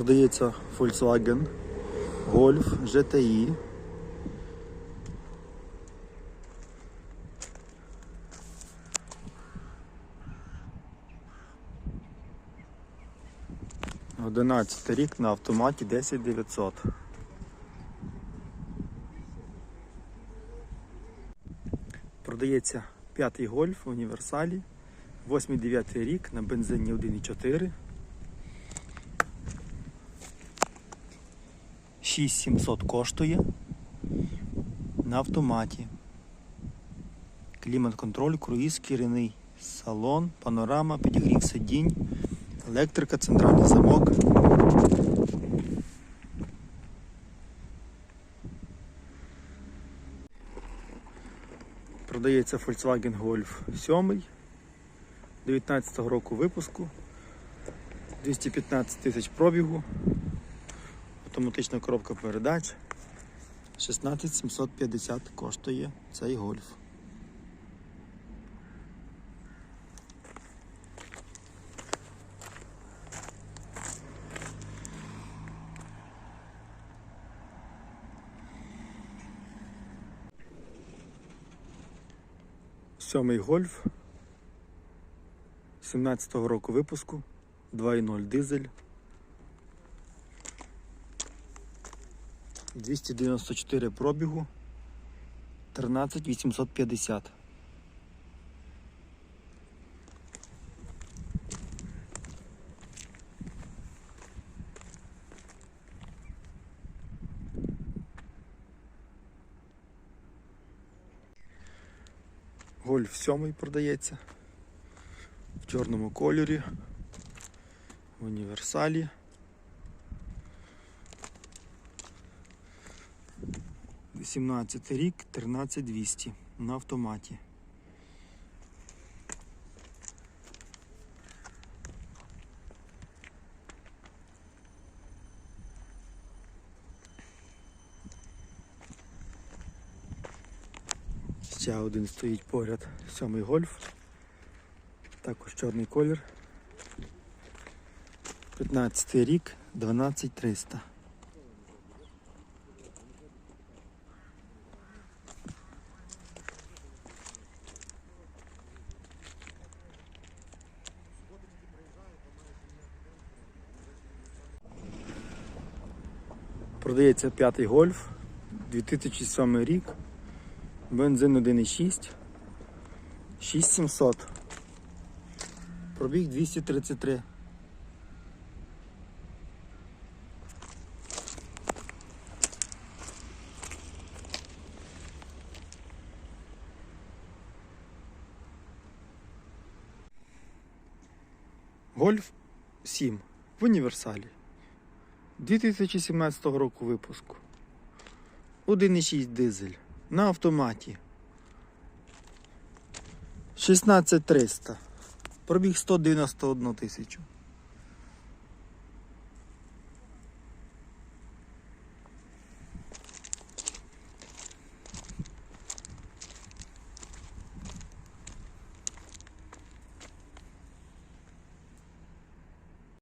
Продається Volkswagen Golf GTI. Одинадцятий рік на автоматі 10900. Продається п'ятий гольф універсалі. 8-9 рік на бензині 1,4. 6700 коштує на автоматі. Клімат-контроль, круїз, керівний салон, панорама, підігрів сидінь, електрика, центральний замок. Продається Volkswagen Golf 7 19 року випуску, 215 тисяч пробігу, автоматична коробка передач, 16750 коштує цей гольф. Сьомий гольф. 17-го року випуску. 2.0 дизель 294 пробігу 13850 Гольф 7 продається в чорному кольорі, в універсалі. Вісімнадцятий рік, 13200 на автоматі. Ще один стоїть поряд, сьомий гольф. Також чорний колір. 15 рік, 12300. Продається п'ятий гольф, 2007 рік, бензин 1,6, 6700. Пробіг 233. Гольф 7 в універсалі. 2017 року випуску. 1,6 дизель на автоматі. 16300. Пробіг 191 тисячу.